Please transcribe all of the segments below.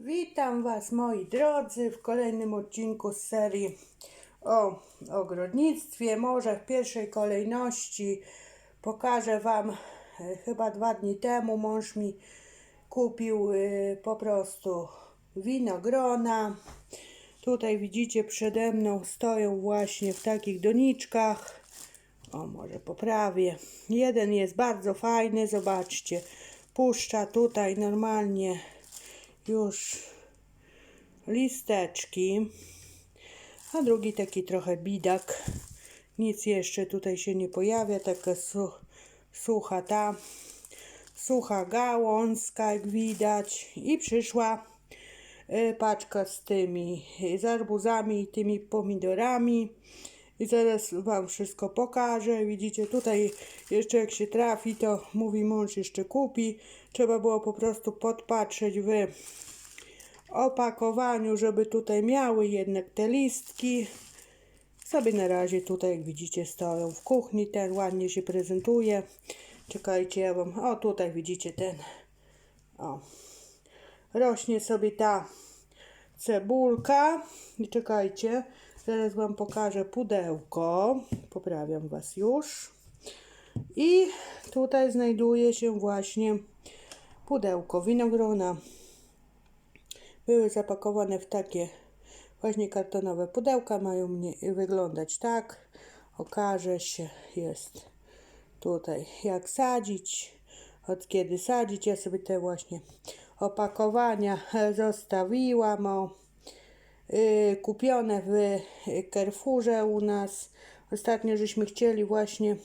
Witam Was moi drodzy w kolejnym odcinku z serii o ogrodnictwie. Może w pierwszej kolejności pokażę Wam, e, chyba dwa dni temu mąż mi kupił e, po prostu winogrona. Tutaj widzicie przede mną stoją właśnie w takich doniczkach. O, może poprawię. Jeden jest bardzo fajny, zobaczcie. Puszcza tutaj normalnie już listeczki, a drugi taki trochę bidak. Nic jeszcze tutaj się nie pojawia, taka su sucha ta, sucha gałązka, jak widać. I przyszła y, paczka z tymi, y, z arbuzami i tymi pomidorami. I zaraz Wam wszystko pokażę. Widzicie, tutaj jeszcze jak się trafi, to mówi mąż jeszcze kupi. Trzeba było po prostu podpatrzeć w opakowaniu, żeby tutaj miały jednak te listki. Sobie na razie tutaj, jak widzicie, stoją w kuchni. Ten ładnie się prezentuje. Czekajcie, ja Wam... O, tutaj widzicie ten. O. Rośnie sobie ta cebulka. I czekajcie, zaraz Wam pokażę pudełko. Poprawiam Was już. I tutaj znajduje się właśnie pudełko winogrona. Były zapakowane w takie właśnie kartonowe pudełka. Mają mnie wyglądać tak. Okaże się, jest tutaj jak sadzić, od kiedy sadzić. Ja sobie te właśnie opakowania zostawiłam. O, kupione w Carrefourze u nas. Ostatnio żeśmy chcieli właśnie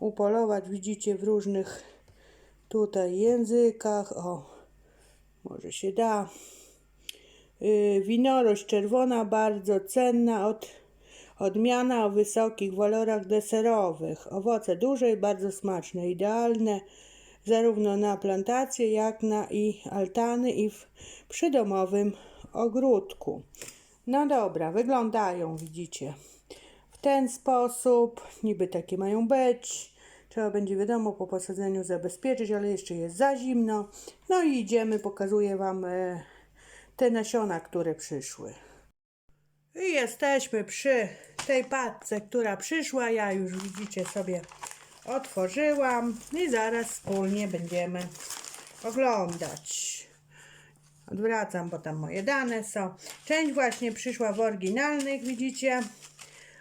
upolować, widzicie, w różnych tutaj językach. O, może się da. Yy, winorość czerwona, bardzo cenna, od, odmiana o wysokich walorach deserowych. Owoce duże i bardzo smaczne, idealne zarówno na plantacje, jak na i altany i w przydomowym ogródku. No dobra, wyglądają, widzicie, w ten sposób. Niby takie mają być. Trzeba będzie, wiadomo, po posadzeniu zabezpieczyć, ale jeszcze jest za zimno. No i idziemy, pokazuję Wam e, te nasiona, które przyszły. I jesteśmy przy tej patce, która przyszła. Ja już widzicie sobie otworzyłam i zaraz wspólnie będziemy oglądać. Odwracam, bo tam moje dane są. Część właśnie przyszła w oryginalnych, widzicie,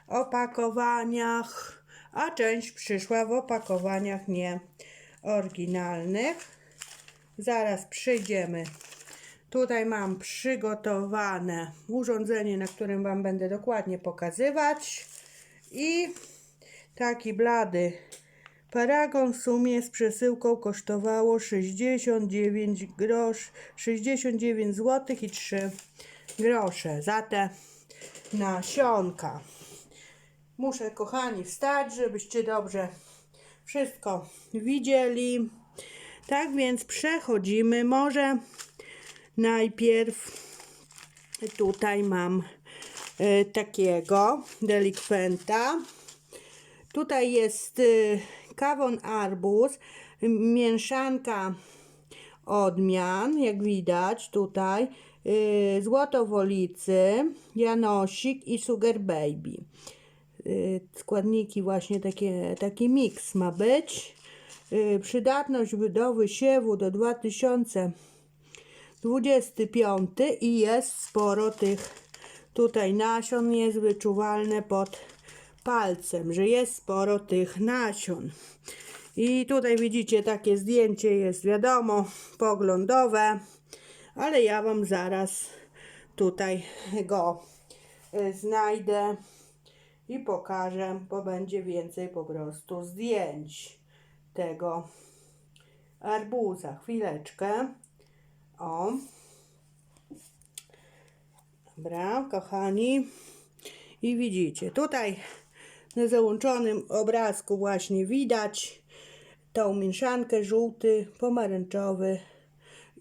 opakowaniach, a część przyszła w opakowaniach nieoryginalnych. Zaraz przyjdziemy. Tutaj mam przygotowane urządzenie, na którym Wam będę dokładnie pokazywać. I taki blady paragon w sumie z przesyłką kosztowało 69 grosz, 69 zł i 3 grosze za te nasionka. Muszę, kochani, wstać, żebyście dobrze wszystko widzieli. Tak więc przechodzimy. Może najpierw tutaj mam e, takiego delikwenta. Tutaj jest y, kawon arbuz, mieszanka odmian, jak widać tutaj, y, złotowolicy, janosik i sugar baby. Y, składniki właśnie takie, taki miks ma być. Y, przydatność do wysiewu do 2025 i jest sporo tych tutaj nasion jest wyczuwalne pod palcem, że jest sporo tych nasion. I tutaj widzicie takie zdjęcie jest wiadomo poglądowe, ale ja wam zaraz tutaj go y, znajdę i pokażę, bo będzie więcej po prostu zdjęć tego arbuza. Chwileczkę. O. Dobra, kochani. I widzicie, tutaj na załączonym obrazku właśnie widać tą mieszankę żółty, pomarańczowy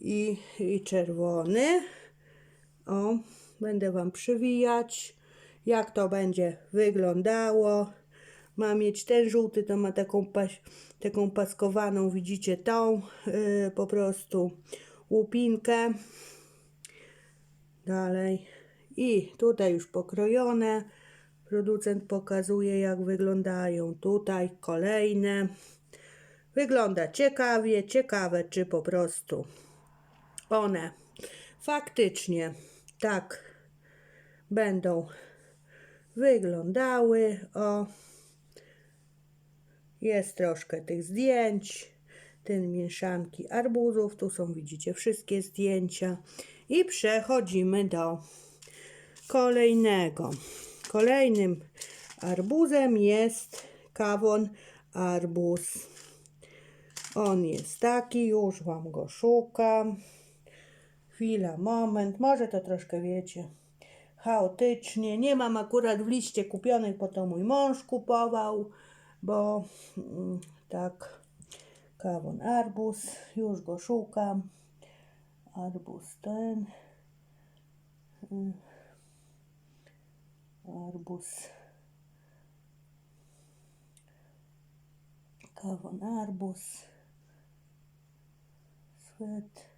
i, i czerwony. O, będę Wam przywijać, jak to będzie wyglądało. Ma mieć ten żółty, to ma taką, taką paskowaną, widzicie tą, yy, po prostu łupinkę. Dalej. I tutaj już pokrojone. Producent pokazuje, jak wyglądają. Tutaj kolejne. Wygląda ciekawie, ciekawe, czy po prostu one faktycznie tak będą wyglądały. O, jest troszkę tych zdjęć, ten mieszanki arbuzów. Tu są, widzicie, wszystkie zdjęcia. I przechodzimy do kolejnego. Kolejnym arbuzem jest kawon arbuz. On jest taki, już Wam go szukam. Chwila, moment, może to troszkę wiecie, chaotycznie. Nie mam akurat w liście kupionych, bo to mój mąż kupował, bo mm, tak, kawon arbuz, już go szukam. Arbuz ten. Mm. Arbuz. Kawon arbuz. Swet.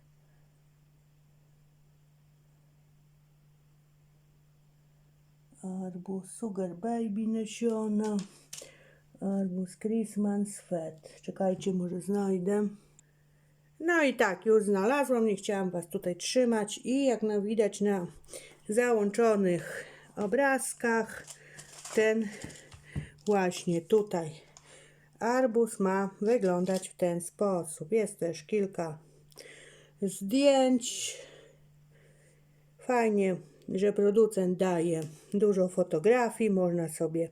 Arbuz Sugar Baby nasiona. Arbuz Christmas Fat. Czekajcie, może znajdę. No i tak, już znalazłam, nie chciałam Was tutaj trzymać i jak no widać na załączonych obrazkach, ten właśnie tutaj arbuz ma wyglądać w ten sposób. Jest też kilka zdjęć. Fajnie, że producent daje dużo fotografii, można sobie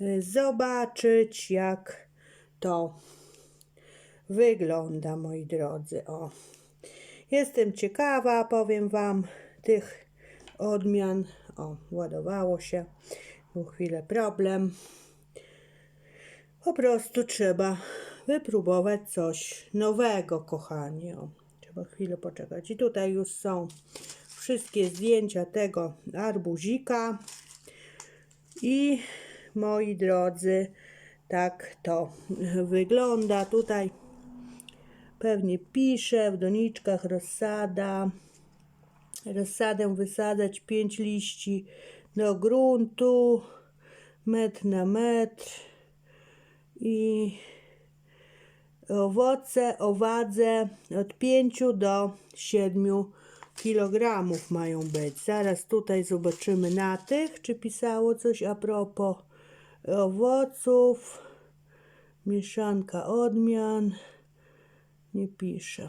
y, zobaczyć, jak to wygląda, moi drodzy. O. Jestem ciekawa, powiem Wam, tych odmian. O, ładowało się. Był chwilę problem. Po prostu trzeba wypróbować coś nowego, kochani. O, trzeba chwilę poczekać. I tutaj już są wszystkie zdjęcia tego arbuzika. I moi drodzy, tak to wygląda. Tutaj pewnie pisze w doniczkach rozsada. Rozsadę wysadzać 5 liści do gruntu, metr na metr i owoce, owadze od 5 do 7 kg mają być. Zaraz tutaj zobaczymy na tych, czy pisało coś a propos owoców. Mieszanka odmian. Nie pisze.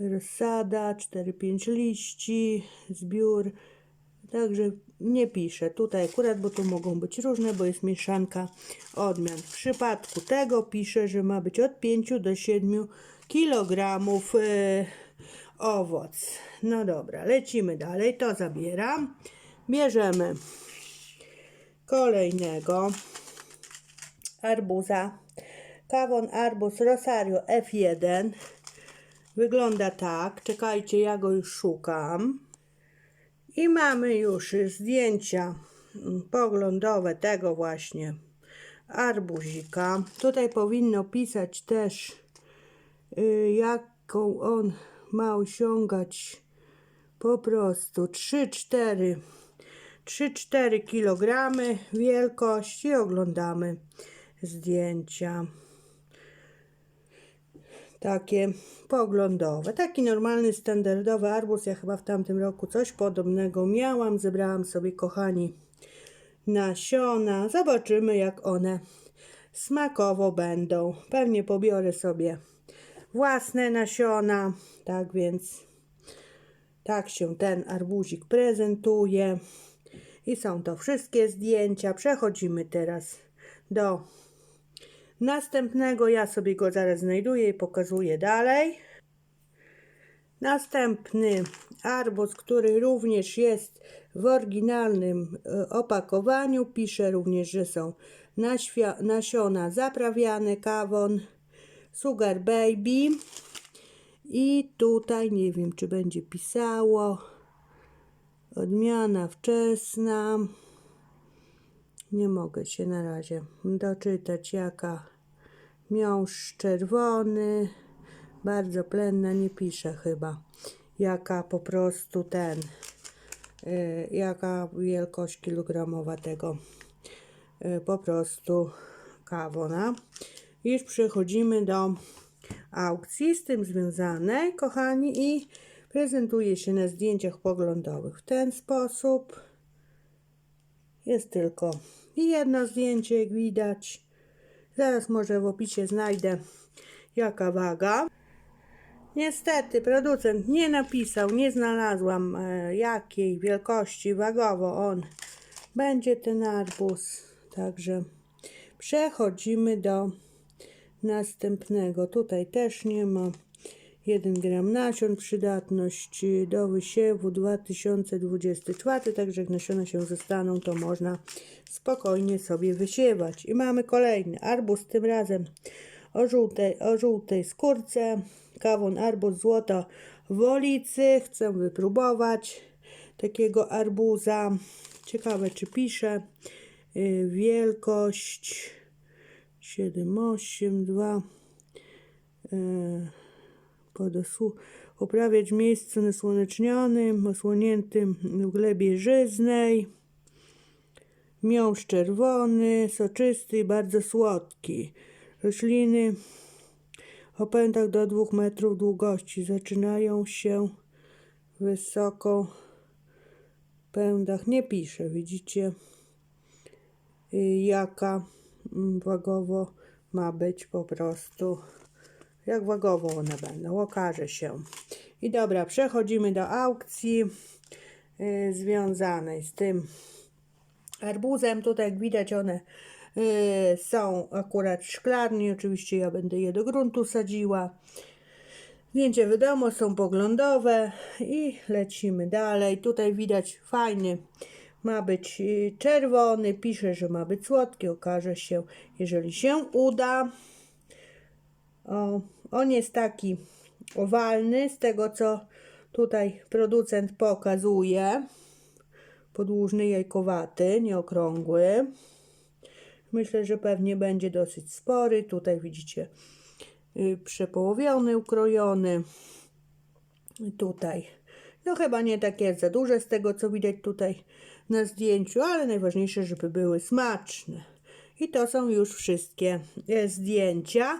Rozsada, 4-5 liści, zbiór. Także nie piszę tutaj akurat, bo tu mogą być różne, bo jest mieszanka odmian. W przypadku tego piszę, że ma być od 5 do 7 kg e, owoc. No dobra, lecimy dalej. To zabieram. Bierzemy kolejnego arbuza. Kawon arbuz Rosario F1. Wygląda tak. Czekajcie, ja go już szukam. I mamy już zdjęcia mm, poglądowe tego właśnie arbuzika. Tutaj powinno pisać też, y, jaką on ma osiągać po prostu 3-4 3-4 kg wielkość i oglądamy zdjęcia takie poglądowe. Taki normalny, standardowy arbuz. Ja chyba w tamtym roku coś podobnego miałam. Zebrałam sobie, kochani, nasiona. Zobaczymy, jak one smakowo będą. Pewnie pobiorę sobie własne nasiona. Tak więc tak się ten arbuzik prezentuje. I są to wszystkie zdjęcia. Przechodzimy teraz do następnego. Ja sobie go zaraz znajduję i pokazuję dalej. Następny arbuz, który również jest w oryginalnym e, opakowaniu. Pisze również, że są nasiona zaprawiane, kawon, sugar baby. I tutaj nie wiem, czy będzie pisało odmiana wczesna. Nie mogę się na razie doczytać, jaka miąższ czerwony. Bardzo plenna, nie pisze chyba. jaka po prostu ten, y, jaka wielkość kilogramowa tego y, po prostu kawona. Już przechodzimy do aukcji z tym związanej, kochani, i prezentuje się na zdjęciach poglądowych w ten sposób. Jest tylko jedno zdjęcie, jak widać. Zaraz może w opisie znajdę jaka waga. Niestety producent nie napisał, nie znalazłam e, jakiej wielkości wagowo on będzie ten arbuz. Także przechodzimy do następnego. Tutaj też nie ma 1 gram nasion, przydatność do wysiewu 2024, także jak nasiona się zostaną, to można spokojnie sobie wysiewać. I mamy kolejny arbuz, tym razem o żółtej, o żółtej skórce, kawon arbuz złoto wolicy. Chcę wypróbować takiego arbuza. Ciekawe, czy pisze yy, wielkość 7, 8, 2 yy, podosu uprawiać w miejscu nasłonecznionym, osłoniętym w glebie żyznej. Miąższ czerwony, soczysty i bardzo słodki. Rośliny o pędach do 2 metrów długości zaczynają się wysoko pędach. Nie pisze, widzicie, y, jaka mm, wagowo ma być po prostu jak wagowo one będą, okaże się. I dobra, przechodzimy do aukcji yy, związanej z tym arbuzem. Tutaj jak widać one yy, są akurat w szklarni. Oczywiście ja będę je do gruntu sadziła. Zdjęcie wiadomo, są poglądowe i lecimy dalej. Tutaj widać fajny, ma być yy, czerwony, pisze, że ma być słodki, okaże się, jeżeli się uda. O, on jest taki owalny, z tego co tutaj producent pokazuje. Podłużny, jajkowaty, nieokrągły. Myślę, że pewnie będzie dosyć spory. Tutaj widzicie yy, przepołowiony, ukrojony. Tutaj, no chyba nie takie za duże z tego co widać tutaj na zdjęciu, ale najważniejsze, żeby były smaczne. I to są już wszystkie e, zdjęcia.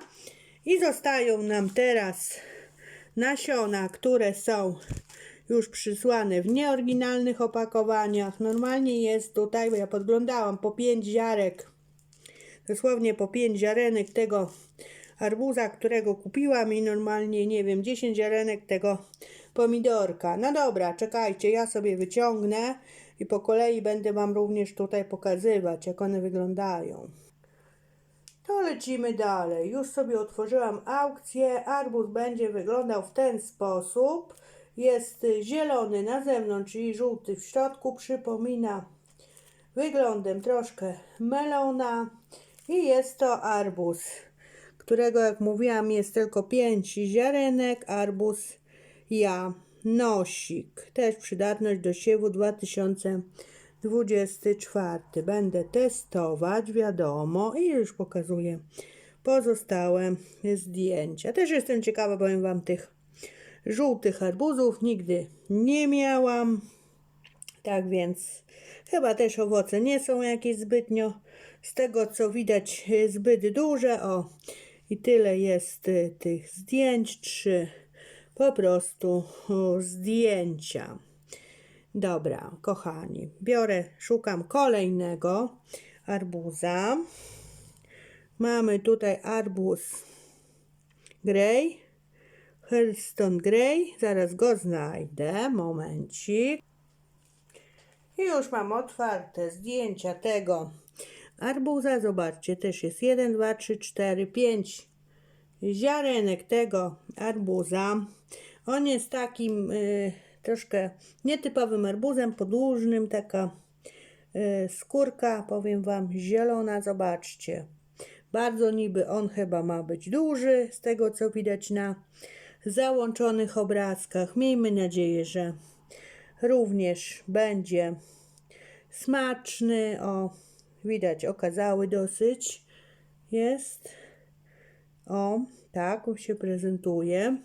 I zostają nam teraz nasiona, które są już przysłane w nieoryginalnych opakowaniach. Normalnie jest tutaj, bo ja podglądałam, po 5 ziarek, dosłownie po 5 ziarenek tego arbuza, którego kupiłam i normalnie, nie wiem, 10 ziarenek tego pomidorka. No dobra, czekajcie, ja sobie wyciągnę i po kolei będę Wam również tutaj pokazywać, jak one wyglądają. To lecimy dalej. Już sobie otworzyłam aukcję. Arbuz będzie wyglądał w ten sposób. Jest zielony na zewnątrz i żółty w środku. Przypomina wyglądem troszkę melona. I jest to arbuz, którego jak mówiłam jest tylko 5 ziarenek. Arbuz ja nosik. Też przydatność do siewu 2000 24. Będę testować, wiadomo, i już pokazuję pozostałe zdjęcia. Też jestem ciekawa, powiem Wam, tych żółtych arbuzów nigdy nie miałam. Tak więc chyba też owoce nie są jakieś zbytnio, z tego co widać, zbyt duże. O, i tyle jest y, tych zdjęć. Trzy po prostu zdjęcia. Dobra, kochani, biorę, szukam kolejnego arbuza. Mamy tutaj arbuz Grey, Hellstone Grey. Zaraz go znajdę, momencik. I już mam otwarte zdjęcia tego arbuza. Zobaczcie, też jest 1, 2, 3, 4, 5 ziarenek tego arbuza. On jest takim... Yy, troszkę nietypowym arbuzem, podłużnym, taka y, skórka, powiem Wam, zielona, zobaczcie. Bardzo niby on chyba ma być duży, z tego co widać na załączonych obrazkach. Miejmy nadzieję, że również będzie smaczny. O, widać, okazały dosyć. Jest. O, tak się prezentuje.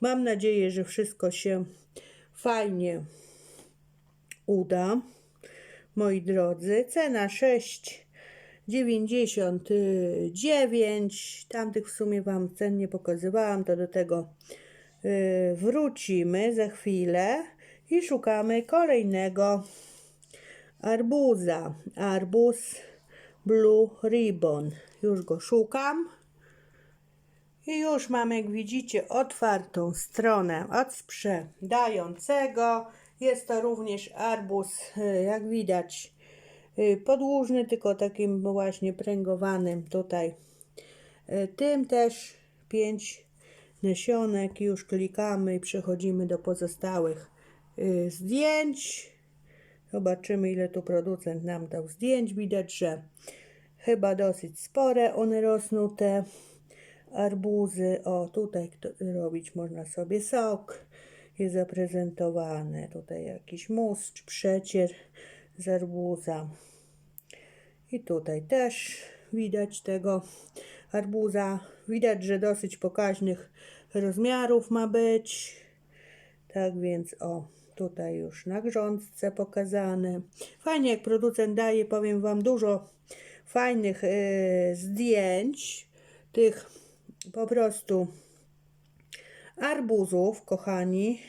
Mam nadzieję, że wszystko się fajnie uda. Moi drodzy, cena 6,99. Tamtych w sumie Wam cen nie pokazywałam, to do tego y, wrócimy za chwilę i szukamy kolejnego arbuza. Arbuz Blue Ribbon. Już go szukam. I już mam, jak widzicie, otwartą stronę od sprzedającego. Jest to również arbuz, y, jak widać, y, podłużny, tylko takim właśnie pręgowanym tutaj. Y, Tym też 5 nasionek. Już klikamy i przechodzimy do pozostałych zdjęć. Zobaczymy, ile tu producent nam dał zdjęć. Widać, że chyba dosyć spore one rosną, te arbuzy. O, tutaj robić można sobie sok. Jest zaprezentowane. Tutaj jakiś mus czy przecier z arbuza. I tutaj też widać tego arbuza. Widać, że dosyć pokaźnych rozmiarów ma być. Tak więc o, tutaj już na grządce pokazane. Fajnie jak producent daje, powiem Wam, dużo fajnych y, zdjęć. Tych po prostu arbuzów, kochani.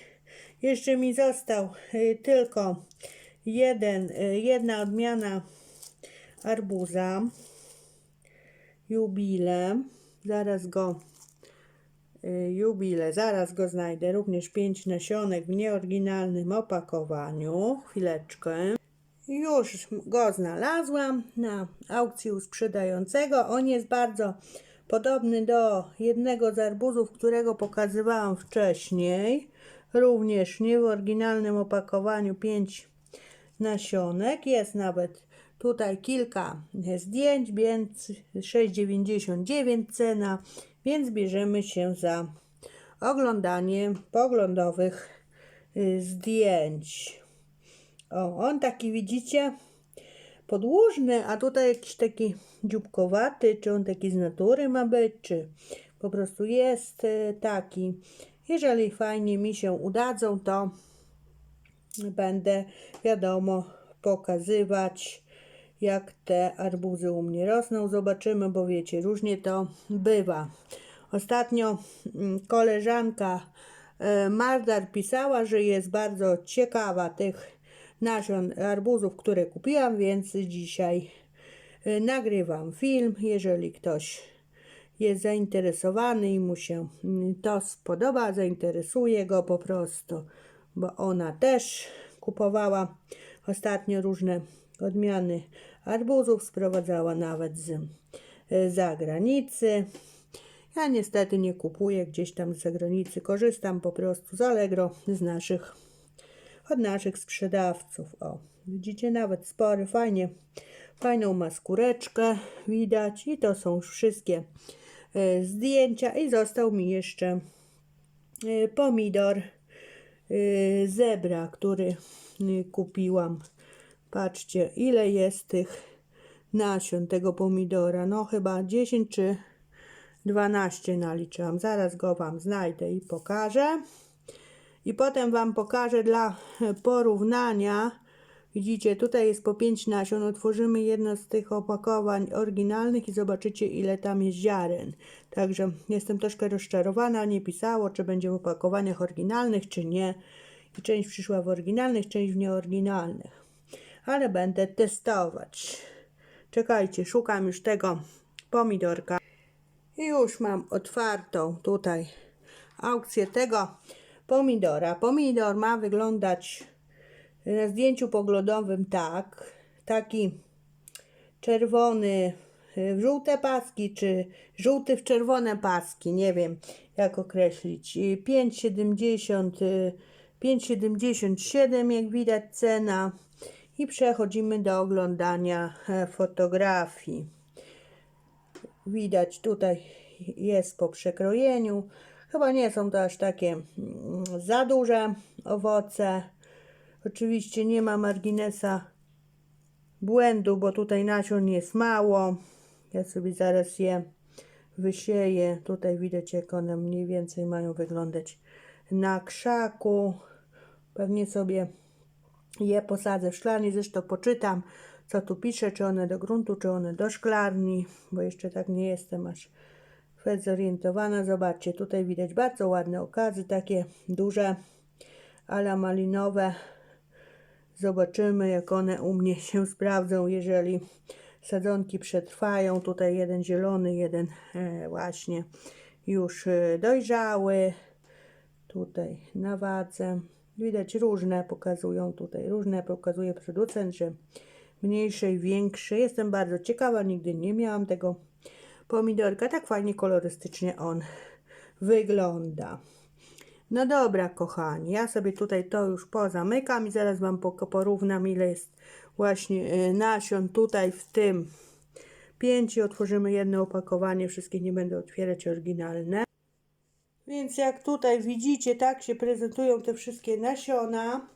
Jeszcze mi został y, tylko jeden, y, jedna odmiana arbuza. Jubile. Zaraz go y, jubile, zaraz go znajdę. Również pięć nasionek w nieoryginalnym opakowaniu. Chwileczkę. Już go znalazłam na aukcji u sprzedającego. On jest bardzo podobny do jednego z arbuzów, którego pokazywałam wcześniej. Również nie w oryginalnym opakowaniu 5 nasionek. Jest nawet tutaj kilka zdjęć, więc 6,99 cena, więc bierzemy się za oglądanie poglądowych y, zdjęć. O, on taki widzicie podłużny, a tutaj jakiś taki dzióbkowaty, czy on taki z natury ma być, czy po prostu jest y, taki. Jeżeli fajnie mi się udadzą, to będę, wiadomo, pokazywać, jak te arbuzy u mnie rosną. Zobaczymy, bo wiecie, różnie to bywa. Ostatnio mm, koleżanka e, Mardar pisała, że jest bardzo ciekawa tych nasion arbuzów, które kupiłam, więc dzisiaj e, nagrywam film. Jeżeli ktoś jest zainteresowany i mu się mm, to spodoba, zainteresuje go po prostu, bo ona też kupowała ostatnio różne odmiany arbuzów, sprowadzała nawet z e, zagranicy. Ja niestety nie kupuję gdzieś tam z zagranicy, korzystam po prostu z Allegro, z naszych, od naszych sprzedawców. O, widzicie, nawet spory, fajnie, fajną ma skóreczkę, widać i to są już wszystkie e, zdjęcia i został mi jeszcze e, pomidor e, zebra, który y, kupiłam. Patrzcie, ile jest tych nasion tego pomidora. No chyba 10 czy 12 naliczyłam. Zaraz go Wam znajdę i pokażę. I potem Wam pokażę dla porównania. Widzicie, tutaj jest po 5 nasion. Otworzymy jedno z tych opakowań oryginalnych i zobaczycie, ile tam jest ziaren. Także jestem troszkę rozczarowana. Nie pisało, czy będzie w opakowaniach oryginalnych, czy nie. I część przyszła w oryginalnych, część w nieoryginalnych. Ale będę testować. Czekajcie, szukam już tego pomidorka. I już mam otwartą tutaj aukcję tego pomidora. Pomidor ma wyglądać na zdjęciu poglądowym tak. Taki czerwony w żółte paski, czy żółty w czerwone paski. Nie wiem jak określić. 5,70 5,77 jak widać cena. I przechodzimy do oglądania e, fotografii. Widać tutaj jest po przekrojeniu. Chyba nie są to aż takie mm, za duże owoce. Oczywiście nie ma marginesa błędu, bo tutaj nasion jest mało. Ja sobie zaraz je wysieję. Tutaj widać jak one mniej więcej mają wyglądać na krzaku. Pewnie sobie je posadzę w szklarni, zresztą poczytam, co tu pisze, czy one do gruntu, czy one do szklarni, bo jeszcze tak nie jestem aż fest zorientowana. Zobaczcie, tutaj widać bardzo ładne okazy, takie duże, ala malinowe. Zobaczymy, jak one u mnie się sprawdzą, jeżeli sadzonki przetrwają. Tutaj jeden zielony, jeden e, właśnie już e, dojrzały. Tutaj na wadze. Widać różne pokazują tutaj, różne pokazuje producent, że mniejsze i większe. Jestem bardzo ciekawa, nigdy nie miałam tego pomidorka. Tak fajnie kolorystycznie on wygląda. No dobra, kochani, ja sobie tutaj to już pozamykam i zaraz Wam porównam, ile jest właśnie y, nasion tutaj w tym pięciu. Otworzymy jedno opakowanie, wszystkich nie będę otwierać oryginalne. Więc jak tutaj widzicie, tak się prezentują te wszystkie nasiona.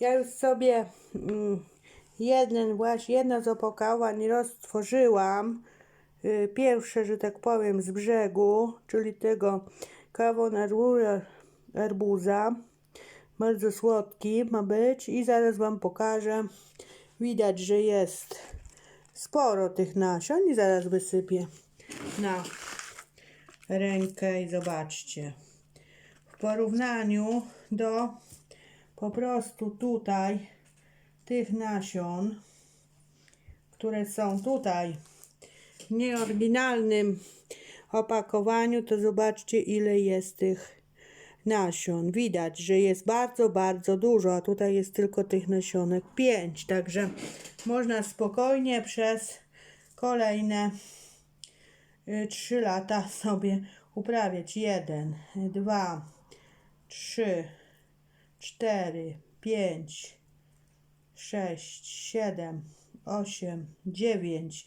Ja już sobie mm, jeden właśnie, jedno z opakowań roztworzyłam. Y, Pierwsze, że tak powiem, z brzegu, czyli tego kawonarura arbuza. Bardzo słodki ma być i zaraz Wam pokażę. Widać, że jest sporo tych nasion i zaraz wysypię na rękę i zobaczcie. W porównaniu do po prostu tutaj tych nasion, które są tutaj nieoryginalnym opakowaniu, to zobaczcie ile jest tych nasion. Widać, że jest bardzo, bardzo dużo, a tutaj jest tylko tych nasionek 5, także można spokojnie przez kolejne 3 lata sobie uprawiać. 1, 2, 3, 4, 5, 6, 7, 8, 9,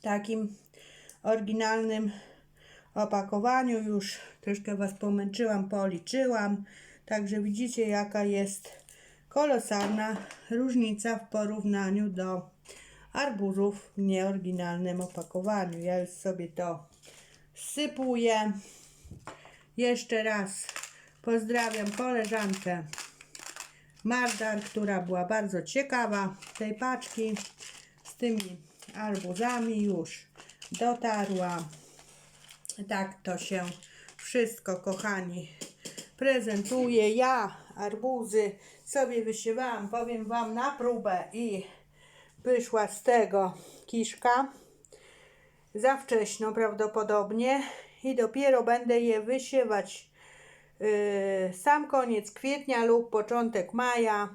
W takim oryginalnym opakowaniu już troszkę Was pomęczyłam, policzyłam. Także widzicie jaka jest kolosalna różnica w porównaniu do arbuzów w nieoryginalnym opakowaniu. Ja już sobie to sypuję. Jeszcze raz pozdrawiam koleżankę Mardar, która była bardzo ciekawa tej paczki z tymi arbuzami już dotarła. Tak to się wszystko, kochani, prezentuje. Ja arbuzy sobie wysiewałam, powiem Wam, na próbę i wyszła z tego kiszka. Za wcześno prawdopodobnie i dopiero będę je wysiewać yy, sam koniec kwietnia lub początek maja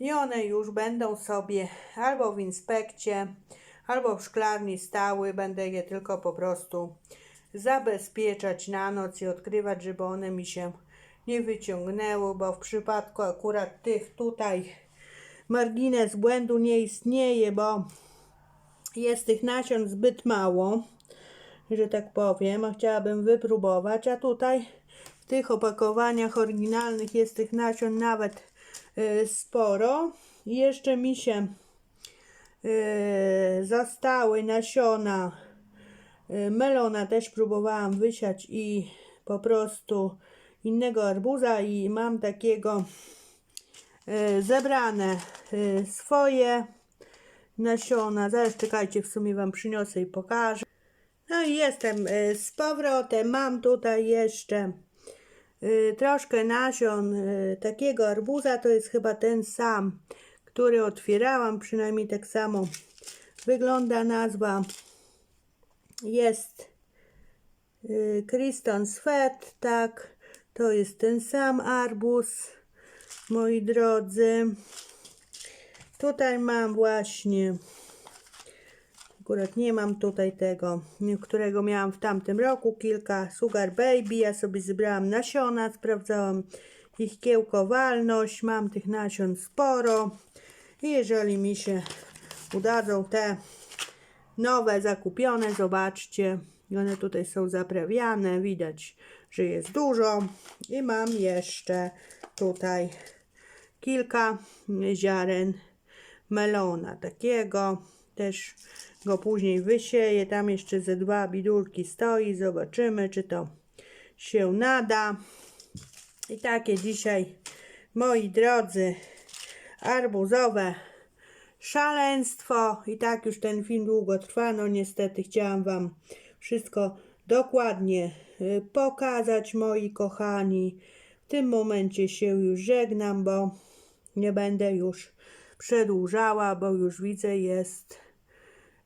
i one już będą sobie albo w inspekcie, albo w szklarni stały. Będę je tylko po prostu zabezpieczać na noc i odkrywać, żeby one mi się nie wyciągnęły, bo w przypadku akurat tych tutaj margines błędu nie istnieje, bo jest tych nasion zbyt mało, że tak powiem, a chciałabym wypróbować, a tutaj w tych opakowaniach oryginalnych jest tych nasion nawet y, sporo. I jeszcze mi się y, zostały nasiona y, melona, też próbowałam wysiać i po prostu innego arbuza i mam takiego y, zebrane swoje nasiona. Zaraz czekajcie, w sumie Wam przyniosę i pokażę. No i jestem z powrotem. Mam tutaj jeszcze troszkę nasion takiego arbuza. To jest chyba ten sam, który otwierałam. Przynajmniej tak samo wygląda nazwa. Jest y, Kriston Swet, tak. To jest ten sam arbuz, moi drodzy. Tutaj mam właśnie, akurat nie mam tutaj tego, którego miałam w tamtym roku, kilka Sugar Baby. Ja sobie zebrałam nasiona, sprawdzałam ich kiełkowalność. Mam tych nasion sporo. I jeżeli mi się udadzą te nowe zakupione, zobaczcie, one tutaj są zaprawiane, widać, że jest dużo. I mam jeszcze tutaj kilka ziaren melona takiego, też go później wysieję, tam jeszcze ze dwa bidulki stoi, zobaczymy czy to się nada. I takie dzisiaj moi drodzy arbuzowe szaleństwo. I tak już ten film długo trwa. No niestety chciałam Wam wszystko dokładnie y, pokazać, moi kochani. W tym momencie się już żegnam, bo nie będę już przedłużała, bo już widzę jest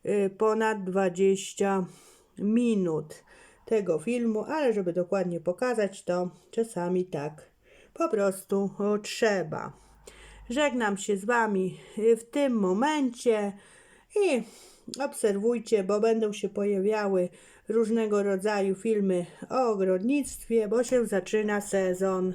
y, ponad 20 minut tego filmu, ale żeby dokładnie pokazać, to czasami tak po prostu trzeba. Żegnam się z Wami y, w tym momencie i obserwujcie, bo będą się pojawiały różnego rodzaju filmy o ogrodnictwie, bo się zaczyna sezon.